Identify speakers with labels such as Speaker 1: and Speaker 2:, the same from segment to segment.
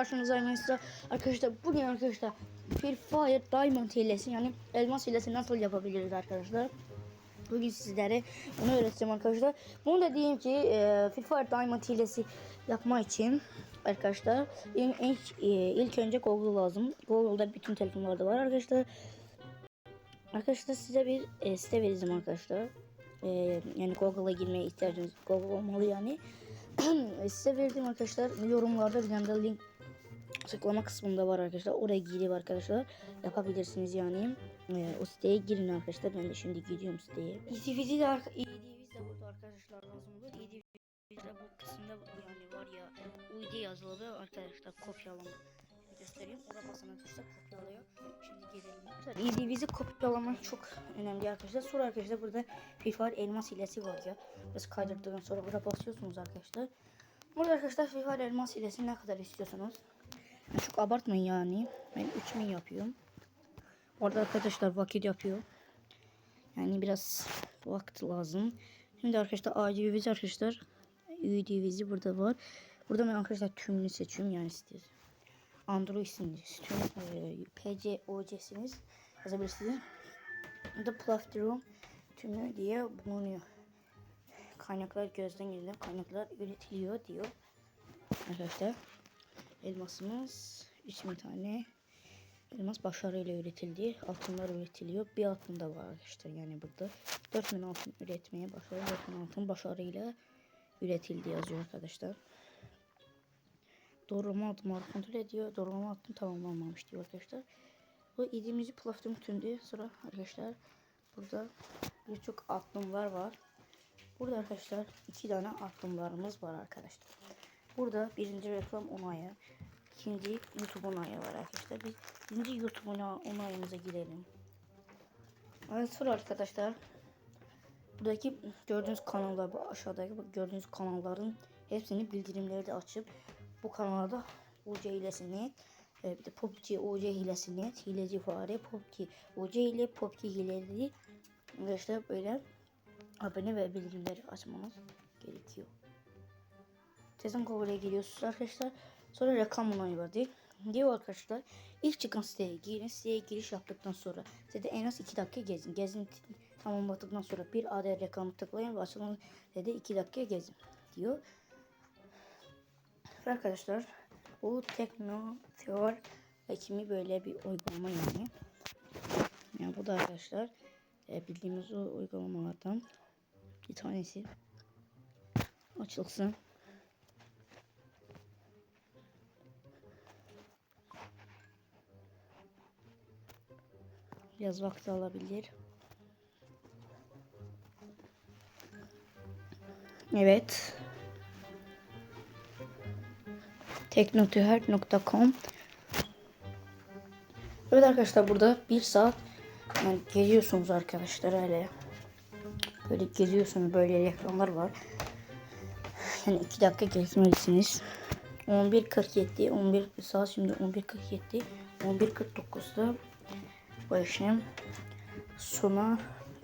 Speaker 1: Karşınızdayım mesela arkadaşlar bugün arkadaşlar Free Fire Diamond hilesi yani elmas hilesi nasıl yapabiliriz arkadaşlar? Bugün sizlere bunu öğreteceğim arkadaşlar. Bunu da diyeyim ki e, Free Fire Diamond hilesi yapma için arkadaşlar ilk, ilk, e, ilk önce Google lazım. Google'da bütün telefonlarda var arkadaşlar. Arkadaşlar size bir e, site vereceğim arkadaşlar. E, Yani Google'a girmeye ihtiyacınız Google olmalı yani. Size verdim arkadaşlar yorumlarda bir de link açıklama kısmında var arkadaşlar. Oraya girip arkadaşlar yapabilirsiniz yani. Ee, o siteye girin arkadaşlar. Ben de şimdi gidiyorum siteye. EDV'si de EDV'si burada arkadaşlar lazım olur. De bu kısımda yani var ya UID yazılı arkadaşlar kopyalama göstereyim. Oraya basana dursa kopyalıyor. Şimdi gelelim. EDV'si kopyalamak çok önemli arkadaşlar. Sonra arkadaşlar burada Fire elmas hilesi var ya. Biraz kaydırdıktan sonra buraya basıyorsunuz arkadaşlar. Burada arkadaşlar Fire elmas hilesi ne kadar istiyorsanız çok abartmayın yani. Ben 3000 yapıyorum. Orada arkadaşlar vakit yapıyor. Yani biraz vakit lazım. Şimdi arkadaşlar ADV'si arkadaşlar. UDV'si burada var. Burada ben arkadaşlar tümünü seçiyorum yani siz Android'siniz. Tüm e, PC OC'siniz yazabilirsiniz. Burada platform tümü diye bulunuyor. Kaynaklar gözden gelen kaynaklar üretiliyor diyor. Arkadaşlar elmasımız 3000 tane elmas başarıyla üretildi. Altınlar üretiliyor. Bir altın da var arkadaşlar yani burada. 4000 altın üretmeye başladı. 4000 altın başarıyla üretildi yazıyor arkadaşlar. Doğrulama adımları kontrol ediyor. Doğrulama adım tamamlanmamış diyor arkadaşlar. Bu idimizi platform tümdü. Sonra arkadaşlar burada birçok atlımlar var. Burada arkadaşlar iki tane atlımlarımız var arkadaşlar. Burada birinci reklam onayı, ikinci YouTube onayı var arkadaşlar. Biz birinci YouTube onayımıza girelim. Evet sonra arkadaşlar buradaki gördüğünüz kanallar aşağıdaki gördüğünüz kanalların hepsini bildirimleri de açıp bu kanalda UC hilesini e, bir de PUBG UC hilesini hileci fare PUBG UC ile PUBG hileleri işte böyle abone ve bildirimleri açmanız gerekiyor. Tezin cover'a giriyorsunuz arkadaşlar. Sonra reklam onayı var diye. Diyor arkadaşlar. İlk çıkan siteye girin. Siteye giriş yaptıktan sonra size en az 2 dakika gezin. Gezin tamamladıktan sonra bir adet reklamı tıklayın ve açılan dedi 2 dakika gezin diyor. Arkadaşlar bu Tekno Teor ekimi böyle bir uygulama yani. Yani bu da arkadaşlar e, bildiğimiz o uygulamalardan bir tanesi. Açılsın. Biraz vakti alabilir. Evet. teknotüher.com Evet arkadaşlar burada bir saat yani geziyorsunuz arkadaşlar öyle. Böyle geziyorsunuz böyle reklamlar var. Yani 2 dakika gezmelisiniz. 11.47 11 saat şimdi 11.47 11.49'da bu işlem sona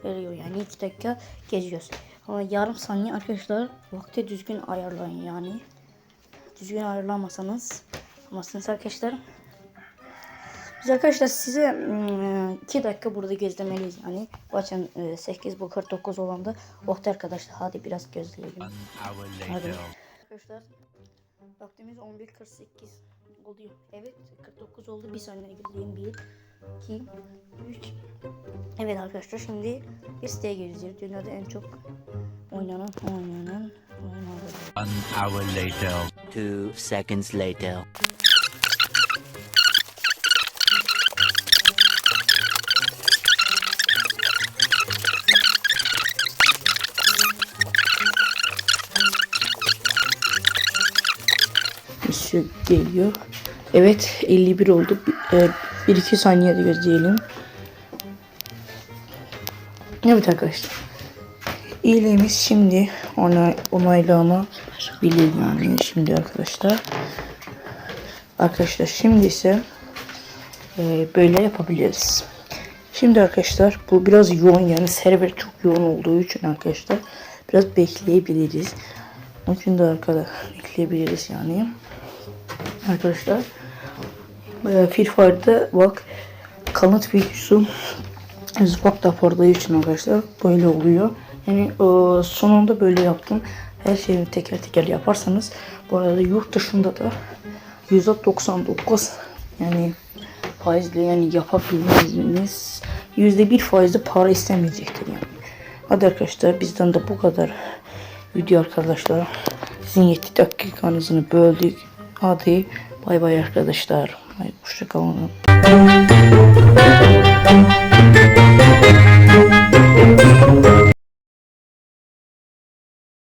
Speaker 1: veriyor. Yani 2 dakika geziyoruz. Ama yarım saniye arkadaşlar vakti düzgün ayarlayın yani. Düzgün ayarlamasanız olmazsınız arkadaşlar. Biz arkadaşlar size 2 dakika burada gözlemeliyiz yani. Bakın 8 bu 49 olanda vakti arkadaşlar hadi biraz gözleyelim. Hadi. Arkadaşlar vaktimiz 11.48 oluyor. Evet 49 oldu. Bir saniye gözleyeyim. 1 2 3 Evet arkadaşlar şimdi bir siteye gireceğiz. Dünyada en çok oynanan oynanan oynanan
Speaker 2: One hour later.
Speaker 3: Two seconds later.
Speaker 1: Şu geliyor. Evet 51 oldu. 1-2 saniyede gözleyelim. Evet arkadaşlar. İyiliğimiz şimdi onay, onaylama bilir yani şimdi arkadaşlar. Arkadaşlar şimdi ise e, böyle yapabiliriz. Şimdi arkadaşlar bu biraz yoğun yani server çok yoğun olduğu için arkadaşlar biraz bekleyebiliriz. Onun için de arkada bekleyebiliriz yani. arkadaşlar. Ee, Free Fire'da bak kanıt videosu Zıpak raporları için arkadaşlar böyle oluyor. Yani e, sonunda böyle yaptım. Her şeyi teker teker yaparsanız bu arada yurt dışında da %99 yani faizle yani yapabilmeniz %1 faizli para istemeyecektir yani. Hadi arkadaşlar bizden de bu kadar video arkadaşlar. Sizin 7 dakikanızı böldük. Hadi bay bay arkadaşlar. Hoşçakalın.